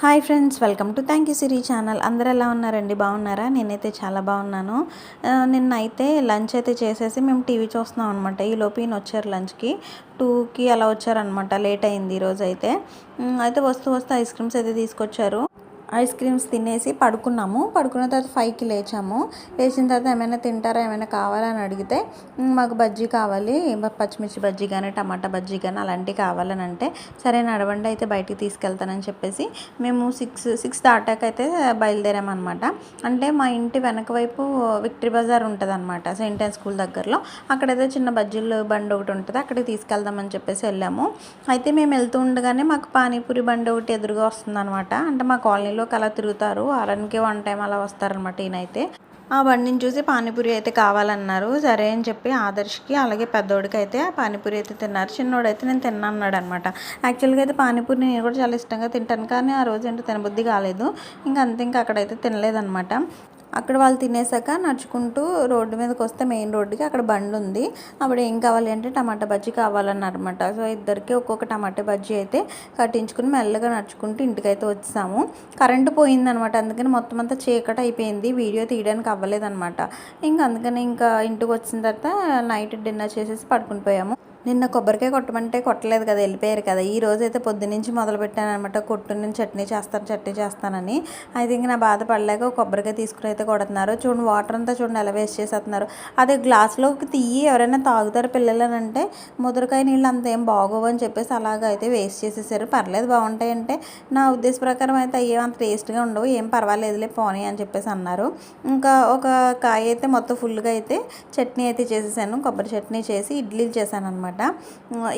Hi friends welcome to thank you Siri channel. అందరు ఎలా ఉన్నారండి? బాగున్నారా? నేనైతే చాలా బాగున్నాను. నిన్న అయితే లంచ్ అయితే చేసేసి మేము టీవీ చూస్తున్నాం అనమాట ఈ లోపు ఈయన వచ్చారు లంచ్కి. టూకి అలా వచ్చారనమాట లేట్ అయింది ఈరోజు అయితే అయితే వస్తూ వస్తూ ఐస్ క్రీమ్స్ అయితే తీసుకొచ్చారు. ఐస్ క్రీమ్స్ తినేసి పడుకున్నాము. పడుకున్న తర్వాత ఫైవ్కి లేచాము. లేచిన తర్వాత ఏమైనా తింటారా ఏమైనా కావాలా అని అడిగితే మాకు బజ్జీ కావాలి. పచ్చిమిర్చి బజ్జీ కానీ టమాటా బజ్జీ కానీ అలాంటివి కావాలని అంటే సరే నడవండి అయితే బయటికి తీసుకెళ్తానని చెప్పేసి మేము సిక్స్ సిక్స్ దాటాక అయితే బయలుదేరామన్నమాట. అంటే మా ఇంటి వెనక వైపు విక్టరీ బజార్ ఉంటుంది అనమాట సెయింట్ అండ్ స్కూల్ దగ్గరలో. అక్కడైతే చిన్న బజ్జీలు బండి ఒకటి ఉంటుంది అక్కడికి తీసుకెళ్దామని చెప్పేసి వెళ్ళాము. అయితే మేము వెళ్తూ ఉండగానే మాకు పానీపూరి బండి ఒకటి ఎదురుగా వస్తుంది అనమాట అంటే మా కాలనీలోకి అలా తిరుగుతారు. వారానికి వన్ టైం అలా వస్తారనమాట ఈయనైతే. ఆ బండిని చూసి పానీపూరి అయితే కావాలన్నారు. సరే అని చెప్పి ఆదర్శ్కి అలాగే పెద్దోడికి అయితే ఆ పానీపూరి అయితే తిన్నారు. చిన్నోడైతే నేను తిన్నా అనమాట యాక్చువల్గా అయితే పానీపూరి నేను కూడా చాలా ఇష్టంగా తింటాను. కానీ ఆ రోజు ఏంటో తినబుద్ధి కాలేదు. ఇంకా అంతే ఇంకా అక్కడైతే తినలేదన్నమాట. అక్కడ వాళ్ళు తినేసాక నడుచుకుంటూ రోడ్డు మీదకి వస్తే మెయిన్ రోడ్డుకి అక్కడ బండి ఉంది. అప్పుడు ఏం కావాలి అంటే టమాటా బజ్జీ కావాలన్నమాట సో ఇద్దరికి ఒక్కొక్క టమాటా బజ్జీ అయితే కట్టించుకుని మెల్లగా నడుచుకుంటూ ఇంటికైతే వచ్చాము. కరెంటు పోయిందనమాట అందుకని మొత్తం అంతా చీకట అయిపోయింది. వీడియో తీయడానికి అవ్వలేదన్నమాట. ఇంకా అందుకని ఇంకా ఇంటికి వచ్చిన తర్వాత నైట్ డిన్నర్ చేసేసి పడుకుని పోయాము. నిన్న కొబ్బరికాయ కొట్టమంటే కొట్టలేదు కదా వెళ్ళిపోయారు కదా. ఈ రోజు అయితే పొద్దునుంచి మొదలు పెట్టాను అనమాట కొట్టు నేను చట్నీ చేస్తాను చట్నీ చేస్తానని. అయితే ఇంక నా బాధ పడలేక కొబ్బరికాయ తీసుకుని అయితే కొడుతున్నారు. చూడండి వాటర్ అంతా చూడండి ఎలా వేస్ట్ చేసేస్తున్నారు. అదే గ్లాస్లోకి తీయి ఎవరైనా తాగుతారు పిల్లలు అని అంటే ముదరకాయ నీళ్ళు అంత ఏం బాగోవు అని చెప్పేసి అలాగ అయితే వేస్ట్ చేసేసారు. పర్లేదు బాగుంటాయి అంటే నా ఉద్దేశ ప్రకారం అయితే అయ్యే అంత టేస్ట్గా ఉండవు ఏం పర్వాలేదులే పోనీ అని చెప్పేసి అన్నారు. ఇంకా ఒక కాయ అయితే మొత్తం ఫుల్గా అయితే చట్నీ అయితే చేసేసాను. కొబ్బరి చట్నీ చేసి ఇడ్లీలు చేశాను అనమాట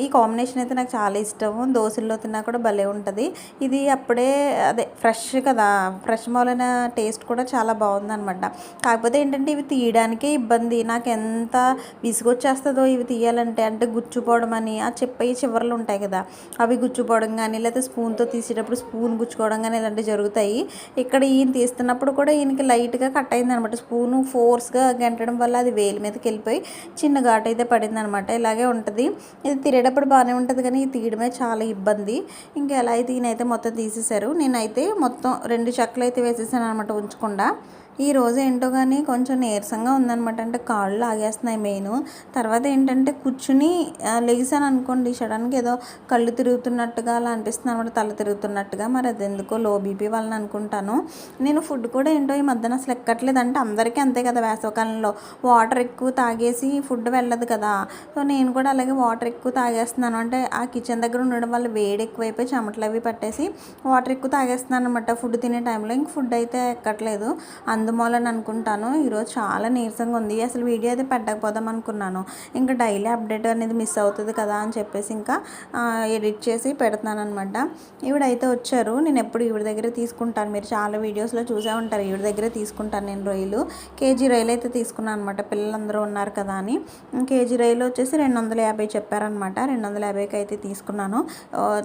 ఈ కాంబినేషన్ అయితే నాకు చాలా ఇష్టము. దోశల్లో తిన్నా కూడా భలే ఉంటుంది. ఇది అప్పుడే అదే ఫ్రెష్ కదా ఫ్రెష్ మూలన టేస్ట్ కూడా చాలా బాగుందన్నమాట. కాకపోతే ఏంటంటే ఇవి తీయడానికే ఇబ్బంది. నాకు ఎంత విసుగొచ్చేస్తుందో ఇవి తీయాలంటే అంటే గుచ్చుపోవడం అని ఆ చెప్పయి చివర్లు ఉంటాయి కదా అవి గుచ్చుపోవడం కానీ లేకపోతే స్పూన్తో తీసేటప్పుడు స్పూన్ గుచ్చుకోవడం కానీ ఇలాంటివి జరుగుతాయి. ఇక్కడ ఈయన తీస్తున్నప్పుడు కూడా ఈయనకి లైట్గా కట్ అయింది అనమాట స్పూను ఫోర్స్గా గంటడం వల్ల అది వేలి మీదకి వెళ్ళిపోయి చిన్న ఘాటు అయితే పడింది అనమాట ఇలాగే ఉంటుంది. ఇది తిరేటప్పుడు బాగానే ఉంటుంది కానీ ఇది తీయడమే చాలా ఇబ్బంది. ఇంకా ఎలా అయితే ఈయనైతే మొత్తం తీసేశారు నేనైతే మొత్తం రెండు చెక్కలు అయితే వేసేసాను అనమాట ఉంచకుండా. ఈ రోజు ఏంటో కానీ కొంచెం నీరసంగా ఉందనమాట అంటే కాళ్ళు ఆగేస్తున్నాయి మెయిన్ తర్వాత ఏంటంటే కూర్చుని ఆ, లెగిసాను అనుకోండి. సడన్గా ఏదో కళ్ళు తిరుగుతున్నట్టుగా అలా అనిపిస్తుంది అనమాట తల తిరుగుతున్నట్టుగా. మరి అది ఎందుకో లో బీపీ వాళ్ళని అనుకుంటాను. నేను ఫుడ్ కూడా ఏంటో ఈ మధ్యన అసలు ఎక్కట్లేదు. అంటే అందరికీ అంతే కదా వేసవకాలంలో. వాటర్ ఎక్కువ తాగేసి ఫుడ్ వెళ్ళదు కదా. సో నేను కూడా అలాగే వాటర్ ఎక్కువ తాగేస్తున్నాను. అంటే ఆ కిచెన్ దగ్గర ఉండడం వల్ల వేడి ఎక్కువైపోయి చెమటలు అవి పట్టేసి వాటర్ ఎక్కువ తాగేస్తున్నాను అనమాట ఫుడ్ తినే టైంలో. ఇంక ఫుడ్ అయితే ఎక్కట్లేదు. అందుమూలని అనుకుంటాను. ఈరోజు చాలా నీరసంగా ఉంది. అసలు వీడియో అయితే పెట్టకపోదాం అనుకున్నాను. ఇంకా డైలీ అప్డేట్ అనేది మిస్ అవుతుంది కదా అని చెప్పేసి ఇంకా ఎడిట్ చేసి పెడతాను అనమాట ఈవిడైతే వచ్చారు. నేను ఎప్పుడు ఈవిడ దగ్గర తీసుకుంటాను. మీరు చాలా వీడియోస్లో చూసే ఉంటారు. ఈవిడ దగ్గర తీసుకుంటాను నేను రొయ్యలు కేజీ రొయ్యలు అయితే తీసుకున్నాను అనమాట పిల్లలందరూ ఉన్నారు కదా అని. కేజీ రొయ్యలు వచ్చేసి రెండు వందల యాభై చెప్పారనమాట రెండు వందల యాభైకి అయితే తీసుకున్నాను.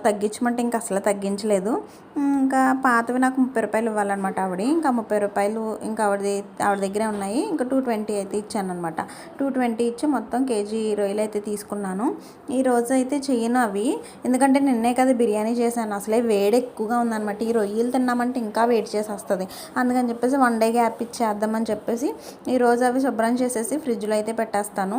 తగ్గించమంటే ఇంకా అసలు తగ్గించలేదు. ఇంకా పాతవి నాకు ముప్పై రూపాయలు ఇవ్వాలన్నమాట ఆవిడ. ఇంకా ముప్పై రూపాయలు ఇంకా ఆవిడది ఆవిడ దగ్గరే ఉన్నాయి. ఇంకా టూ ట్వంటీ అయితే ఇచ్చాను అనమాట టూ ట్వంటీ ఇచ్చి మొత్తం కేజీ రొయ్యలు అయితే తీసుకున్నాను. ఈ రోజు అయితే చేయను అవి ఎందుకంటే నిన్నే కదా బిర్యానీ చేశాను. అసలే వేడి ఎక్కువగా ఉందన్నమాట. ఈ రొయ్యలు తిన్నామంటే ఇంకా వేడి చేసేస్తుంది. అందుకని చెప్పేసి వన్ డే గ్యాప్ ఇచ్చేద్దామని చెప్పేసి ఈ రోజు అవి శుభ్రం చేసేసి ఫ్రిడ్జ్లో అయితే పెట్టేస్తాను.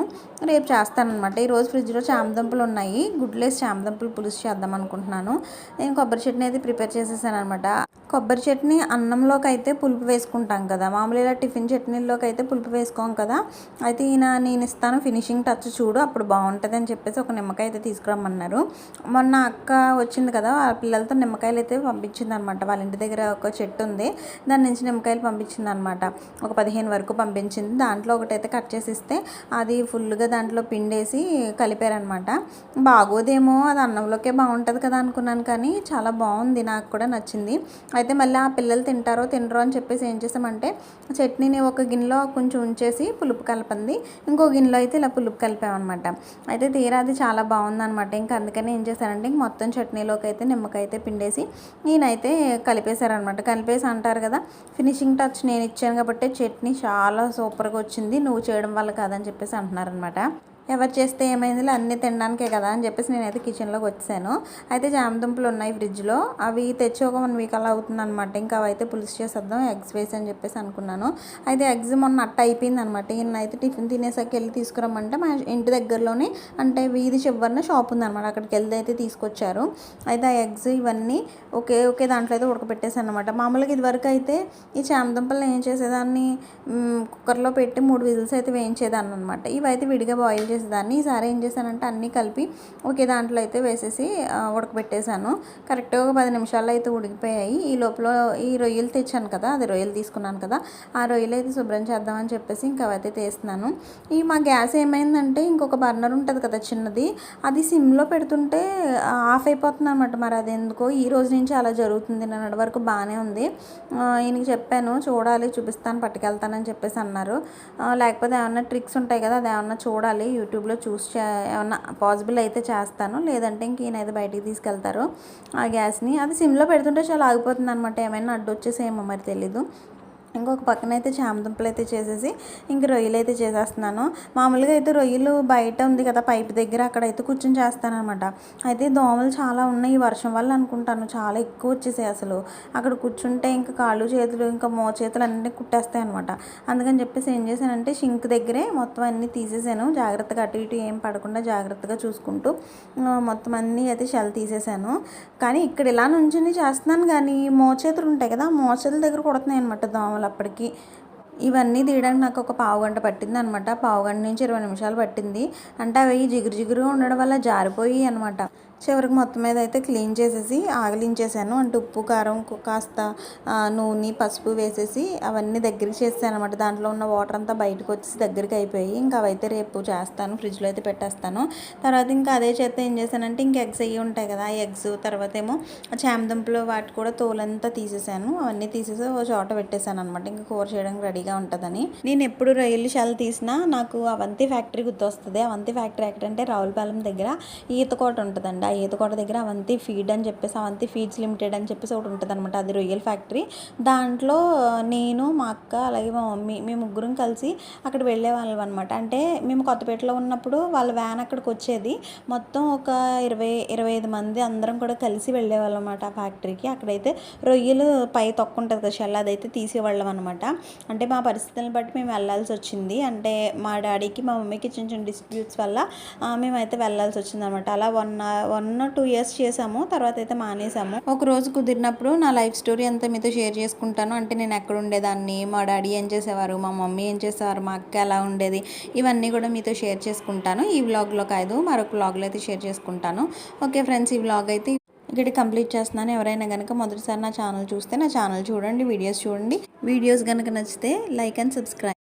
రేపు చేస్తానమాట ఈరోజు ఫ్రిడ్జ్లో చామదుంపలు ఉన్నాయి. గుడ్లేసి చామదుంపలు పులుసు చేద్దాం అనుకుంటున్నాను నేను కొబ్బరి చట్నీ అయితే ప్రిపేర్ చేసేసాను అనమాట కొబ్బరి చట్నీ అన్నంలోకి అయితే పులుపు వేసుకుంటాం కదా. మామూలు ఇలా టిఫిన్ చట్నీల్లోకి అయితే పులుపు వేసుకోం కదా. అయితే ఈయన నేను ఇస్తాను ఫినిషింగ్ టచ్ చూడు అప్పుడు బాగుంటుంది అని చెప్పేసి ఒక నిమ్మకాయ అయితే తీసుకురమ్మన్నారు. మొన్న అక్క వచ్చింది కదా ఆ పిల్లలతో నిమ్మకాయలు అయితే పంపించింది అనమాట వాళ్ళ ఇంటి దగ్గర ఒక చెట్టు ఉంది దాని నుంచి నిమ్మకాయలు పంపించింది అనమాట ఒక పదిహేను వరకు పంపించింది. దాంట్లో ఒకటైతే కట్ చేసి ఇస్తే అది ఫుల్గా దాంట్లో పిండేసి కలిపారనమాట. బాగోదేమో అది అన్నంలోకే బాగుంటుంది కదా అనుకున్నాను కానీ చాలా బాగుంది నాకు కూడా నచ్చింది. అయితే మళ్ళీ ఆ పిల్లలు తింటారో తినరో అని చెప్పేసి ఏం చేసామంటే చట్నీని ఒక గిన్నెలో కొంచెం ఉంచేసి పులుపు కలపంది. ఇంకో గిన్నెలో అయితే ఇలా పులుపు కలిపామన్నమాట. అయితే తీరా అది చాలా బాగుందన్నమాట. ఇంకా అందుకని ఏం చేశారంటే ఇంక మొత్తం చట్నీలోకి అయితే నిమ్మకాయ అయితే పిండేసి నేనైతే కలిపేశారనమాట కలిపేసి అంటారు కదా ఫినిషింగ్ టచ్ నేను ఇచ్చాను కాబట్టి చట్నీ చాలా సూపర్గా వచ్చింది. నువ్వు చేయడం వల్ల కాదని చెప్పేసి అంటున్నారనమాట ఎవరు చేస్తే ఏమైందిలే అన్నీ తినడానికే కదా అని చెప్పేసి నేనైతే కిచెన్లోకి వచ్చాను. అయితే జామదుంపలు ఉన్నాయి ఫ్రిడ్జ్లో. అవి తెచ్చి ఒక వన్ వీక్ అలా అవుతుంది అనమాట ఇంకా అవైతే పులుసు చేసేద్దాం ఎగ్స్ వేసి అని చెప్పేసి అనుకున్నాను. అయితే ఎగ్స్ మొన్న అట్ట అయిపోయింది అనమాట ఈయన అయితే టిఫిన్ తినేసాక వెళ్ళి తీసుకురమ్మంటే మా ఇంటి దగ్గరలోనే అంటే వీధి చివరిన షాప్ ఉందన్నమాట. అక్కడికి వెళ్తే అయితే తీసుకొచ్చారు. అయితే ఆ ఎగ్స్ ఇవన్నీ ఒకే ఒకే దాంట్లో అయితే ఉడకపెట్టేసాను అనమాట మామూలుగా ఇదివరకు అయితే ఈ చామదుంపలు ఏం చేసేదాన్ని కుక్కర్లో పెట్టి మూడు విజిల్స్ అయితే వేయించేదాన్ని అనమాట ఇవైతే విడిగా బాయిల్ చేసేదాన్ని ఈసారి ఏం చేశానంటే అన్నీ కలిపి ఒకే దాంట్లో అయితే వేసేసి ఉడకబెట్టేశాను. కరెక్ట్గా ఒక పది నిమిషాల్లో అయితే ఉడికిపోయాయి. ఈ లోపల ఈ రొయ్యలు తెచ్చాను కదా అది రొయ్యలు తీసుకున్నాను కదా ఆ రొయ్యలు అయితే శుభ్రం చేద్దామని చెప్పేసి ఇంకా అవైతే తీస్తున్నాను. ఈ మా గ్యాస్ ఏమైందంటే ఇంకొక బర్నర్ ఉంటుంది కదా చిన్నది అది సిమ్లో పెడుతుంటే ఆఫ్ అయిపోతుంది అనమాట మరి అది ఎందుకో ఈ రోజు నుంచి అలా జరుగుతుంది నిన్నటి వరకు బాగానే ఉంది. ఈయనకి చెప్పాను చూడాలి చూపిస్తాను పట్టుకెళ్తానని చెప్పేసి అన్నారు. లేకపోతే ఏమన్నా ట్రిక్స్ ఉంటాయి కదా అది ఏమన్నా చూడాలి యూట్యూబ్లో చూసి ఏమన్నా పాసిబుల్ అయితే చేస్తాను. లేదంటే ఇంక ఈయన అయితే బయటికి తీసుకెళ్తారు. ఆ గ్యాస్ని. అది సిమ్లో పెడుతుంటే చాలా ఆగిపోతుంది అనమాట ఏమైనా అడ్డు వచ్చేసేమో మరి తెలీదు. ఇంకొక పక్కన అయితే చామదుంపలు అయితే చేసేసి ఇంక రొయ్యలు అయితే చేసేస్తున్నాను. మామూలుగా అయితే రొయ్యలు బయట ఉంది కదా పైపు దగ్గర అక్కడ అయితే కూర్చొని చేస్తాను అనమాట అయితే దోమలు చాలా ఉన్నాయి ఈ వర్షం వల్ల అనుకుంటాను. చాలా ఎక్కువ వచ్చేసాయి అసలు. అక్కడ కూర్చుంటే ఇంకా కాళ్ళు చేతులు ఇంకా మో చేతులు అన్నీ కుట్టేస్తాయి అనమాట అందుకని చెప్పేసి ఏం చేశానంటే షింక్ దగ్గరే మొత్తం అన్నీ తీసేసాను. జాగ్రత్తగా అటు ఇటు ఏం పడకుండా జాగ్రత్తగా చూసుకుంటూ మొత్తం అన్నీ అయితే షెల్ తీసేసాను. కానీ ఇక్కడ ఇలా నుంచుని చేస్తున్నాను కానీ మోచేతులు ఉంటాయి కదా మోచేతుల దగ్గర కుడుతున్నాయి అనమాట దోమలు. అప్పటికి ఇవన్నీ తీయడానికి నాకు ఒక పావు గంట పట్టింది అనమాట పావు గంట నుంచి ఇరవై నిమిషాలు పట్టింది. అంటే అవి జిగురు జిగురుగా ఉండడం వల్ల జారిపోయి అనమాట చివరికి మొత్తం మీద అయితే క్లీన్ చేసేసి ఆగలించేసాను. అంటే ఉప్పు కారం కాస్త నూనె పసుపు వేసేసి అవన్నీ దగ్గరికి చేసాను అనమాట దాంట్లో ఉన్న వాటర్ అంతా బయటకు వచ్చేసి దగ్గరికి అయిపోయి ఇంకా అవైతే రేపు చేస్తాను. ఫ్రిడ్జ్లో అయితే పెట్టేస్తాను. తర్వాత ఇంకా అదే చేస్తే ఏం చేశానంటే ఇంక ఎగ్స్ అయ్యి ఉంటాయి కదా ఆ ఎగ్స్ తర్వాత ఏమో చామదుంపలు వాటి కూడా తోలంతా తీసేసాను. అవన్నీ తీసేసి ఒక చోట పెట్టేశాను అనమాట ఇంకా కూర చేయడానికి రెడీగా ఉంటుందని. నేను ఎప్పుడు రొయ్యలు షెల్ తీసినా నాకు అవంతి ఫ్యాక్టరీ గుర్తొస్తుంది. అవంతి ఫ్యాక్టరీ ఎక్కడంటే రావులపాలెం దగ్గర ఈతకోట ఉంటుందండి. ఆ ఈతకోట దగ్గర అవంతి ఫీడ్ అని చెప్పేసి అవంతి ఫీడ్స్ లిమిటెడ్ అని చెప్పేసి ఒకటి ఉంటుంది అనమాట అది రొయ్యల ఫ్యాక్టరీ. దాంట్లో నేను మా అక్క అలాగే మా మమ్మీ మేము ముగ్గురం కలిసి అక్కడ వెళ్ళే వాళ్ళం అనమాట అంటే మేము కొత్తపేటలో ఉన్నప్పుడు వాళ్ళ వ్యాన్ అక్కడికి వచ్చేది. మొత్తం ఒక ఇరవై ఇరవై ఐదు మంది అందరం కూడా కలిసి వెళ్ళేవాళ్ళం అనమాట ఆ ఫ్యాక్టరీకి. అక్కడైతే రొయ్యలు పై తొక్క ఉంటుంది కదా షెల్ అదైతే తీసేవాళ్ళం అనమాట అంటే మా పరిస్థితులను బట్టి మేము వెళ్ళాల్సి వచ్చింది. అంటే మా డాడీకి మా మమ్మీకి చిన్న చిన్న డిస్ప్యూట్స్ వల్ల మేమైతే వెళ్ళాల్సి వచ్చింది అనమాట అలా వన్ వన్ టూ ఇయర్స్ చేసాము తర్వాత అయితే మానేసాము ఒక రోజు కుదిరినప్పుడు నా లైఫ్ స్టోరీ అంతా మీతో షేర్ చేసుకుంటాను. అంటే నేను ఎక్కడ ఉండేదాన్ని మా డాడీ ఏం చేసేవారు మా మమ్మీ ఏం చేసేవారు మా అక్క ఎలా ఉండేది ఇవన్నీ కూడా మీతో షేర్ చేసుకుంటాను. ఈ వ్లాగ్లో కాదు మరొక వ్లాగ్లో అయితే షేర్ చేసుకుంటాను. ఓకే ఫ్రెండ్స్ ఈ వ్లాగ్ అయితే ఇక్కడ కంప్లీట్ చేస్తున్నాను. ఎవరైనా కనుక మొదటిసారి నా ఛానల్ చూస్తే నా ఛానల్ చూడండి వీడియోస్ చూడండి. వీడియోస్ కనుక నచ్చితే లైక్ అండ్ సబ్స్క్రైబ్.